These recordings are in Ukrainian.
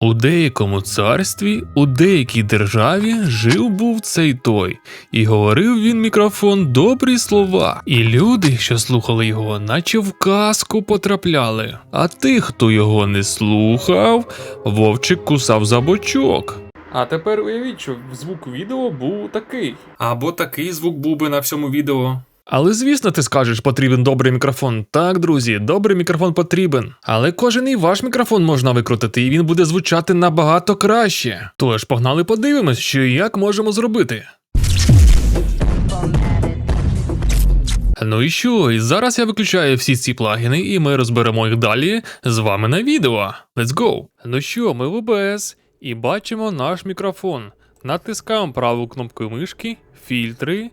У деякому царстві, у деякій державі жив був цей той, і говорив він мікрофон добрі слова, і люди, що слухали його, наче в казку потрапляли. А тих, хто його не слухав, вовчик кусав за бочок. А тепер уявіть, що звук відео був такий. Або такий звук був би на всьому відео. Але звісно, ти скажеш, потрібен добрий мікрофон. Так, друзі, добрий мікрофон потрібен. Але кожен і ваш мікрофон можна викрутити, і він буде звучати набагато краще. Тож погнали подивимось, що і як можемо зробити. Ну і що? І зараз я виключаю всі ці плагіни, і ми розберемо їх далі з вами на відео. Let's go! Ну що, ми в OBS і бачимо наш мікрофон. Натискаємо праву кнопку мишки, фільтри.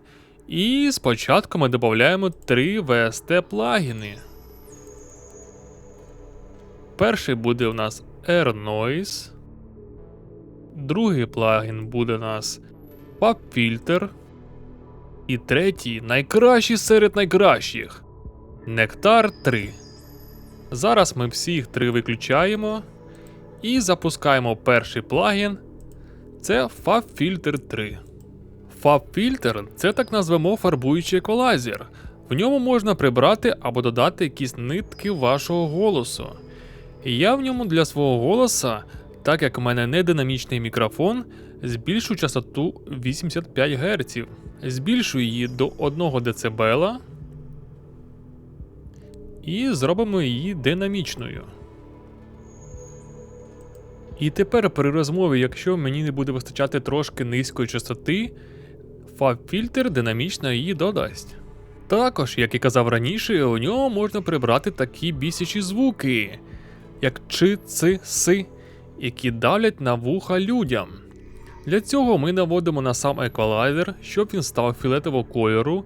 І спочатку ми додаємо три VST плагіни. Перший буде у нас Air Noise. Другий плагін буде у нас Pop І третій найкращий серед найкращих Nectar 3. Зараз ми всіх три виключаємо і запускаємо перший плагін. Це Fab Filter 3. FabFilter – це так назвемо фарбуючий еквалайзер. В ньому можна прибрати або додати якісь нитки вашого голосу. Я в ньому для свого голоса, так як у мене не динамічний мікрофон, збільшу частоту 85 Гц. Збільшую її до 1 дБ і зробимо її динамічною. І тепер при розмові, якщо мені не буде вистачати трошки низької частоти, фаб-фільтр динамічно її додасть. Також, як і казав раніше, у нього можна прибрати такі бісячі звуки, як чи, ци, си, які давлять на вуха людям. Для цього ми наводимо на сам еквалайзер, щоб він став фіолетового кольору,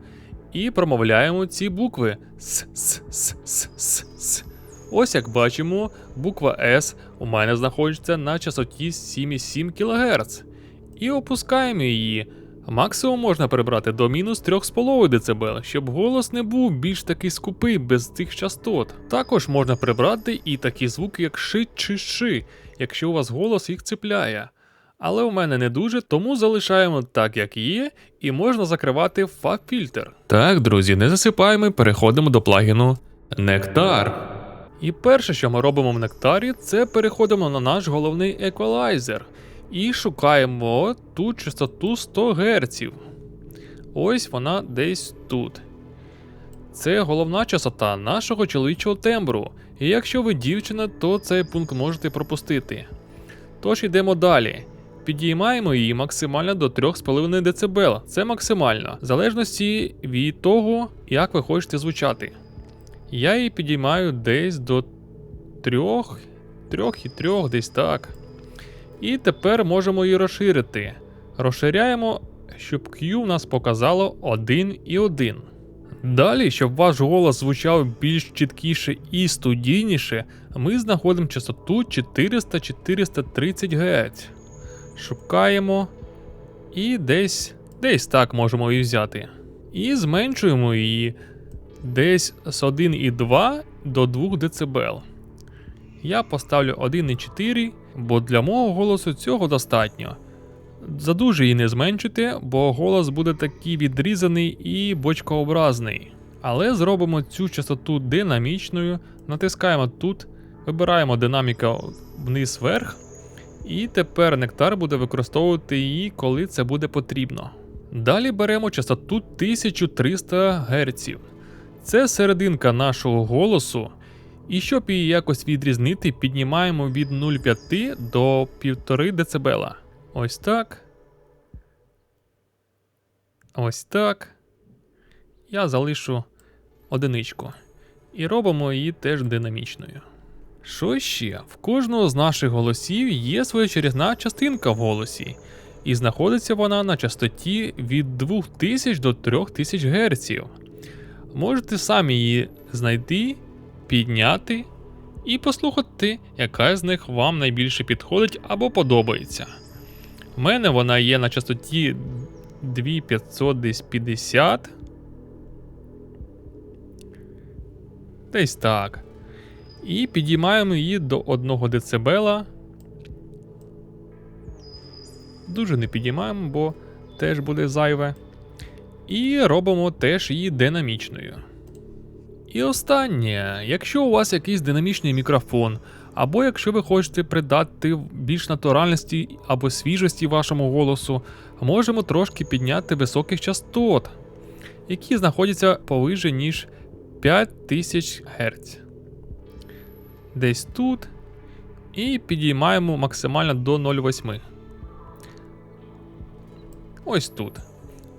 і промовляємо ці букви с с с с с с Ось як бачимо, буква S у мене знаходиться на частоті 7,7 кГц. І опускаємо її. Максимум можна прибрати до мінус 3,5 дБ, щоб голос не був більш такий скупий без цих частот. Також можна прибрати і такі звуки, як ши чи ши, якщо у вас голос їх цепляє. Але у мене не дуже, тому залишаємо так, як є, і можна закривати фаб-фільтр. Так, друзі, не засипаємо переходимо до плагіну Нектар. І перше, що ми робимо в нектарі, це переходимо на наш головний еквалайзер і шукаємо ту частоту 100 Гц. Ось вона десь тут. Це головна частота нашого чоловічого тембру. І якщо ви дівчина, то цей пункт можете пропустити. Тож йдемо далі. Підіймаємо її максимально до 3,5 дБ. Це максимально, в залежності від того, як ви хочете звучати. Я її підіймаю десь до 3, 3,3 десь так. І тепер можемо її розширити. Розширяємо, щоб Q у нас показало 1 і 1. Далі, щоб ваш голос звучав більш чіткіше і студійніше, ми знаходимо частоту 400-430 Гц. Шукаємо і десь десь так можемо її взяти. І зменшуємо її десь з 1,2 до 2 дБ. Я поставлю 1,4, бо для мого голосу цього достатньо. Задуже її не зменшити, бо голос буде такий відрізаний і бочкообразний. Але зробимо цю частоту динамічною, натискаємо тут, вибираємо динаміка вниз вверх, і тепер нектар буде використовувати її, коли це буде потрібно. Далі беремо частоту 1300 Гц. Це серединка нашого голосу. І щоб її якось відрізнити, піднімаємо від 0,5 до 1,5 дБ. Ось так. Ось так. Я залишу одиничку. І робимо її теж динамічною. Що ще? В кожного з наших голосів є своя чарівна частинка в голосі, і знаходиться вона на частоті від 2000 до 3000 Гц. Можете самі її знайти підняти і послухати, яка з них вам найбільше підходить або подобається. У мене вона є на частоті 2550. Десь так. І підіймаємо її до 1 дБ. дуже не підіймаємо, бо теж буде зайве. І робимо теж її динамічною. І останнє, якщо у вас якийсь динамічний мікрофон, або якщо ви хочете придати більш натуральності або свіжості вашому голосу, можемо трошки підняти високих частот, які знаходяться повиже, ніж 5000 Гц. Десь тут. І підіймаємо максимально до 0,8. Ось тут.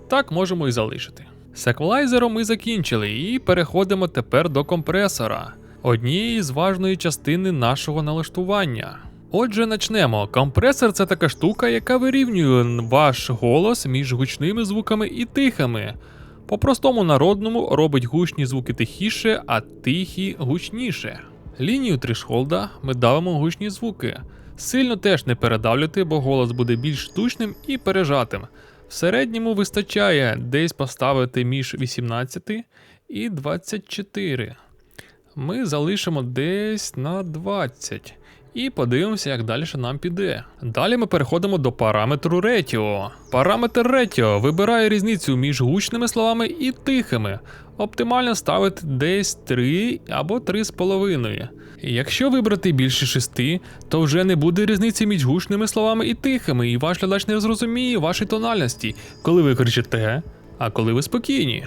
Так можемо і залишити. З еквалайзером ми закінчили і переходимо тепер до компресора, однієї з важної частини нашого налаштування. Отже, почнемо. Компресор це така штука, яка вирівнює ваш голос між гучними звуками і тихими. По простому народному робить гучні звуки тихіше, а тихі гучніше. Лінію трішхолда ми давимо гучні звуки. Сильно теж не передавлюйте, бо голос буде більш штучним і пережатим. В середньому вистачає десь поставити між 18 і 24. Ми залишимо десь на 20. І подивимося, як далі нам піде. Далі ми переходимо до параметру Ретіо. Параметр Ретіо вибирає різницю між гучними словами і тихими. Оптимально ставити десь 3 або 3,5. Якщо вибрати більше 6, то вже не буде різниці між гучними словами і тихими, і ваш глядач не зрозуміє вашої тональності, коли ви кричите, а коли ви спокійні.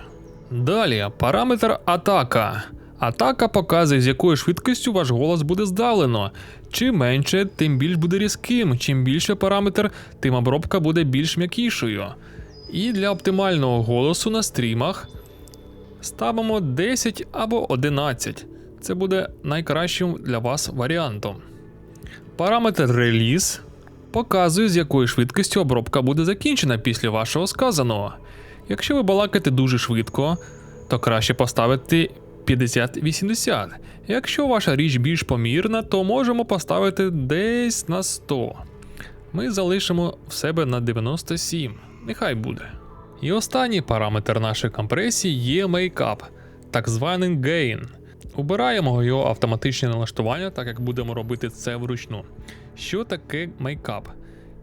Далі параметр атака. Атака показує, з якою швидкістю ваш голос буде здалено. Чим менше, тим більш буде різким. Чим більше параметр, тим обробка буде більш м'якішою. І для оптимального голосу на стрімах ставимо 10 або 11. Це буде найкращим для вас варіантом. Параметр реліз показує, з якою швидкістю обробка буде закінчена після вашого сказаного. Якщо ви балакаєте дуже швидко, то краще поставити 50-80. Якщо ваша річ більш помірна, то можемо поставити десь на 100. Ми залишимо в себе на 97. Нехай буде. І останній параметр нашої компресії є Makeup, так званий Gain. Убираємо його автоматичне налаштування, так як будемо робити це вручну. Що таке Makeup?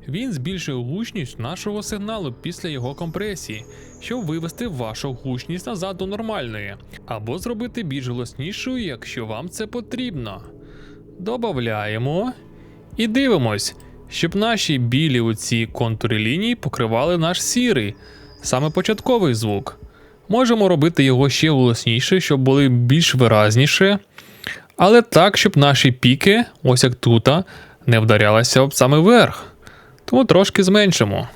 Він збільшує гучність нашого сигналу після його компресії, щоб вивести вашу гучність назад до нормальної, або зробити більш голоснішою, якщо вам це потрібно. Добавляємо і дивимось, щоб наші білі оці контури ліній покривали наш сірий, саме початковий звук. Можемо робити його ще голосніше, щоб були більш виразніше, але так, щоб наші піки, ось як тут, не вдарялися об саме верх. Тому трошки зменшимо.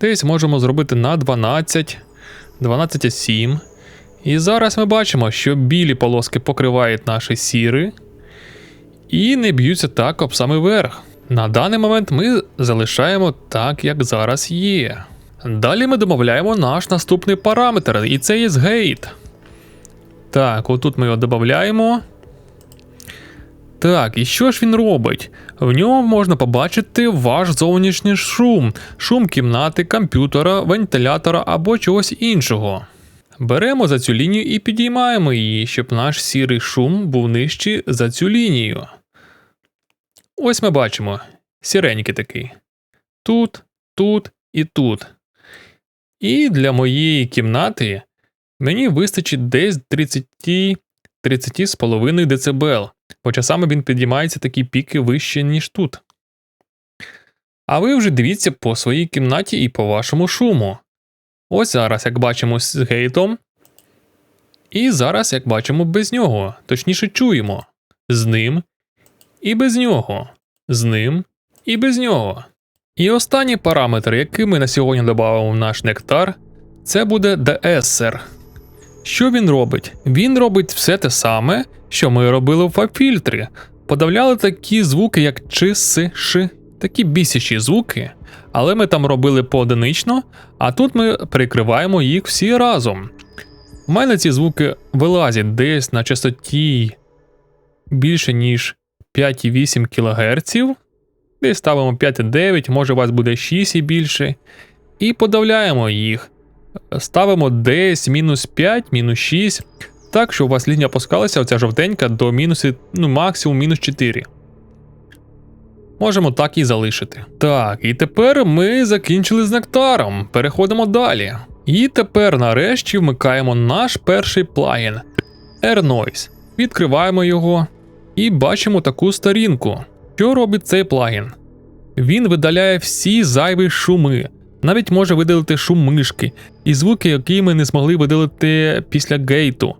Десь можемо зробити на 12, 12,7. І зараз ми бачимо, що білі полоски покривають наші сіри і не б'ються так об самий верх. На даний момент ми залишаємо так, як зараз є. Далі ми домовляємо наш наступний параметр, і це є гейт. Так, отут ми його додаємо. Так, і що ж він робить? В ньому можна побачити ваш зовнішній шум, шум кімнати, комп'ютера, вентилятора або чогось іншого. Беремо за цю лінію і підіймаємо її, щоб наш сірий шум був нижчий за цю лінію. Ось ми бачимо сіренький такий. Тут, тут і тут. І для моєї кімнати мені вистачить десь 30 30,5 дБ, бо часами він підіймається такі піки вище, ніж тут. А ви вже дивіться по своїй кімнаті і по вашому шуму. Ось зараз, як бачимо з гейтом. І зараз, як бачимо, без нього, точніше чуємо. З ним і без нього. З ним і без нього. І останній параметр, який ми на сьогодні додамо в наш нектар, це буде DSR. Що він робить? Він робить все те саме, що ми робили в фабфільтрі. Подавляли такі звуки, як чи, си, ши, такі бісячі звуки, але ми там робили поодинично, а тут ми прикриваємо їх всі разом. У мене ці звуки вилазять десь на частоті більше, ніж 5,8 кГц. Десь ставимо 5,9, може у вас буде 6 і більше. І подавляємо їх. Ставимо десь мінус 5, мінус 6. Так, що у вас лінія опускалася, оця жовтенька, до мінуси, ну, максимум мінус 4. Можемо так і залишити. Так, і тепер ми закінчили з нектаром. Переходимо далі. І тепер нарешті вмикаємо наш перший плагін AirNoise. Відкриваємо його і бачимо таку сторінку. Що робить цей плагін? Він видаляє всі зайві шуми, навіть може видалити шум мишки і звуки, які ми не змогли видалити після гейту.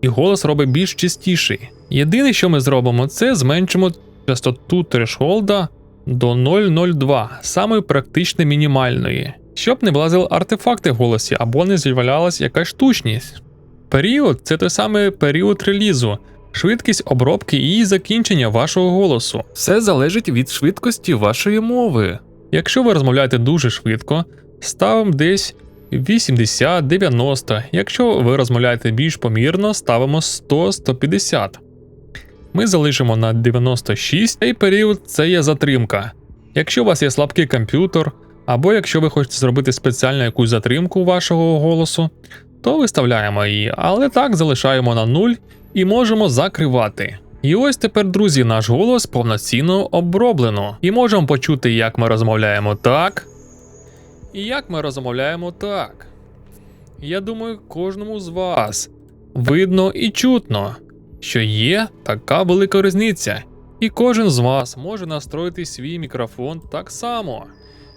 І голос робить більш чистіший. Єдине, що ми зробимо, це зменшимо частоту трешхолда до 0,02, самої практично мінімальної, щоб не влазили артефакти в голосі або не з'являлась якась штучність. Період це той самий період релізу, швидкість обробки і закінчення вашого голосу. Все залежить від швидкості вашої мови. Якщо ви розмовляєте дуже швидко, ставимо десь 80-90. Якщо ви розмовляєте більш помірно, ставимо 100-150. Ми залишимо на 96, цей період це є затримка. Якщо у вас є слабкий комп'ютер, або якщо ви хочете зробити спеціальну якусь затримку вашого голосу, то виставляємо її, але так залишаємо на 0 і можемо закривати. І ось тепер, друзі, наш голос повноцінно оброблено. І можемо почути, як ми розмовляємо так. І як ми розмовляємо так. Я думаю, кожному з вас видно і чутно, що є така велика різниця. І кожен з вас може настроїти свій мікрофон так само,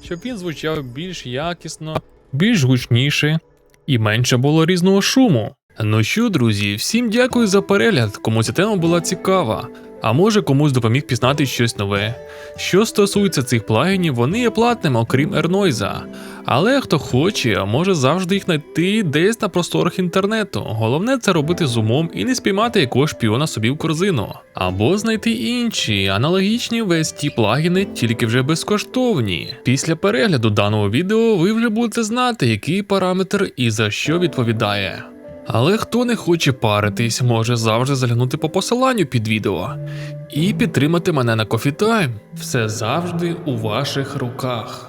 щоб він звучав більш якісно, більш гучніше і менше було різного шуму. Ну що, друзі, всім дякую за перегляд, кому ця тема була цікава, а може комусь допоміг пізнати щось нове. Що стосується цих плагінів, вони є платними, окрім Ернойза. Але хто хоче, може завжди їх знайти десь на просторах інтернету. Головне це робити з умом і не спіймати якогось шпіона собі в корзину. Або знайти інші аналогічні весь ті плагіни, тільки вже безкоштовні. Після перегляду даного відео ви вже будете знати, який параметр і за що відповідає. Але хто не хоче паритись, може завжди заглянути по посиланню під відео і підтримати мене на кофітайм. Все завжди у ваших руках.